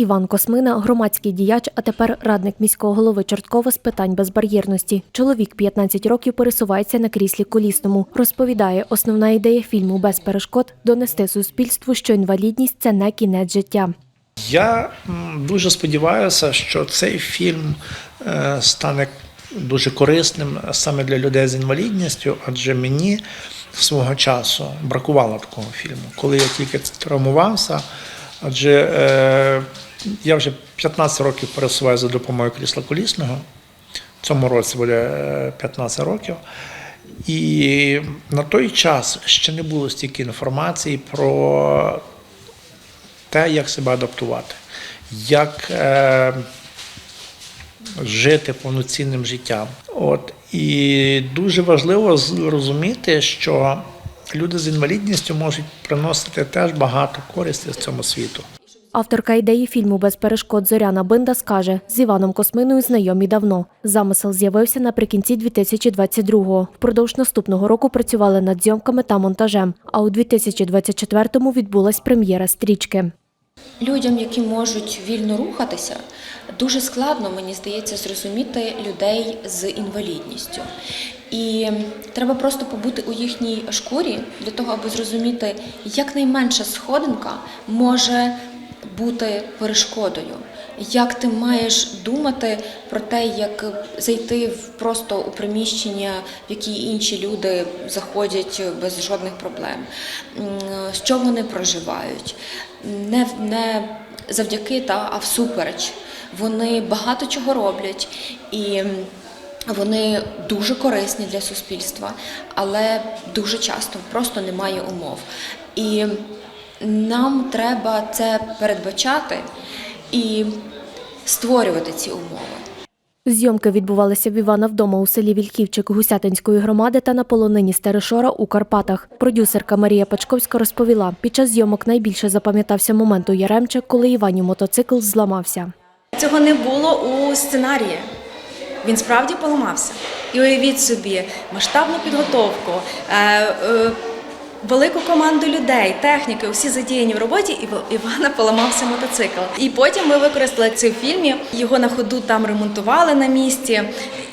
Іван Космина, громадський діяч, а тепер радник міського голови Чорткова з питань безбар'єрності. Чоловік 15 років пересувається на кріслі колісному. Розповідає, основна ідея фільму без перешкод донести суспільству, що інвалідність це не кінець життя. Я дуже сподіваюся, що цей фільм е, стане дуже корисним саме для людей з інвалідністю, адже мені свого часу бракувало такого фільму, коли я тільки травмувався. Адже е, я вже 15 років пересуваю за допомогою крісла колісного. В цьому році буде е, 15 років. І на той час ще не було стільки інформації про те, як себе адаптувати, як е, жити повноцінним життям. От. І дуже важливо зрозуміти, що люди з інвалідністю можуть приносити теж багато користі з цьому світу. Авторка ідеї фільму без перешкод Зоряна Бинда скаже, з Іваном Косминою знайомі давно. Замисел з'явився наприкінці 2022-го. Впродовж наступного року працювали над зйомками та монтажем. А у 2024-му відбулась прем'єра стрічки. Людям, які можуть вільно рухатися, дуже складно, мені здається, зрозуміти людей з інвалідністю. І треба просто побути у їхній шкурі для того, аби зрозуміти, як найменша сходинка може бути перешкодою. Як ти маєш думати про те, як зайти просто у приміщення, в які інші люди заходять без жодних проблем, що вони проживають, не, не завдяки та а всупереч. Вони багато чого роблять і вони дуже корисні для суспільства, але дуже часто просто немає умов. І нам треба це передбачати і створювати ці умови. Зйомки відбувалися в Івана вдома у селі Вільківчик Гусятинської громади та на полонині Стерешора у Карпатах. Продюсерка Марія Пачковська розповіла, під час зйомок найбільше запам'ятався момент у Яремче, коли Іванів мотоцикл зламався. Цього не було у сценарії. Він справді поламався. І уявіть собі масштабну підготовку, е, е, велику команду людей, техніки, усі задіяні в роботі, і Івана поламався мотоцикл. І потім ми використали це в фільмі. Його на ходу там ремонтували на місці,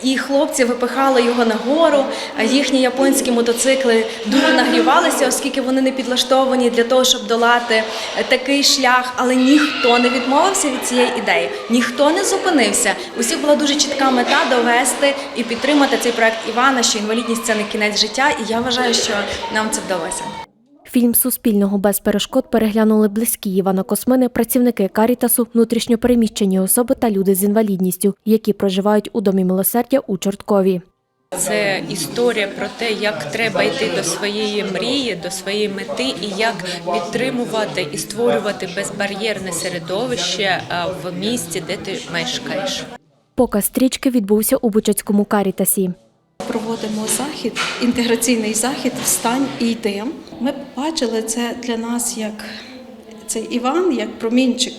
і хлопці випихали його нагору. Їхні японські мотоцикли дуже нагрівалися, оскільки вони не підлаштовані для того, щоб долати е, такий шлях. Але ніхто не відмовився від цієї ідеї, ніхто не зупинився. Усіх була дуже чітка мета довести і підтримати цей проект Івана, що інвалідність це не кінець життя, і я вважаю, що нам це вдалося. Фільм Суспільного без перешкод переглянули близькі Івана Космини, працівники Карітасу, внутрішньопереміщені особи та люди з інвалідністю, які проживають у домі милосердя у Чорткові. Це історія про те, як треба йти до своєї мрії, до своєї мети, і як підтримувати і створювати безбар'єрне середовище в місті, де ти мешкаєш. Показ стрічки відбувся у Бучацькому Карітасі. Проводимо захід, інтеграційний захід Встань і йди. Ми бачили це для нас як цей Іван, як промінчик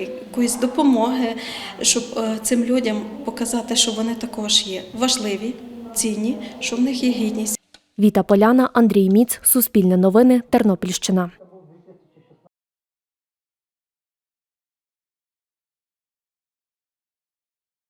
якоїсь допомоги, щоб е, цим людям показати, що вони також є важливі, цінні, що в них є гідність. Віта Поляна, Андрій Міц, Суспільне новини, Тернопільщина.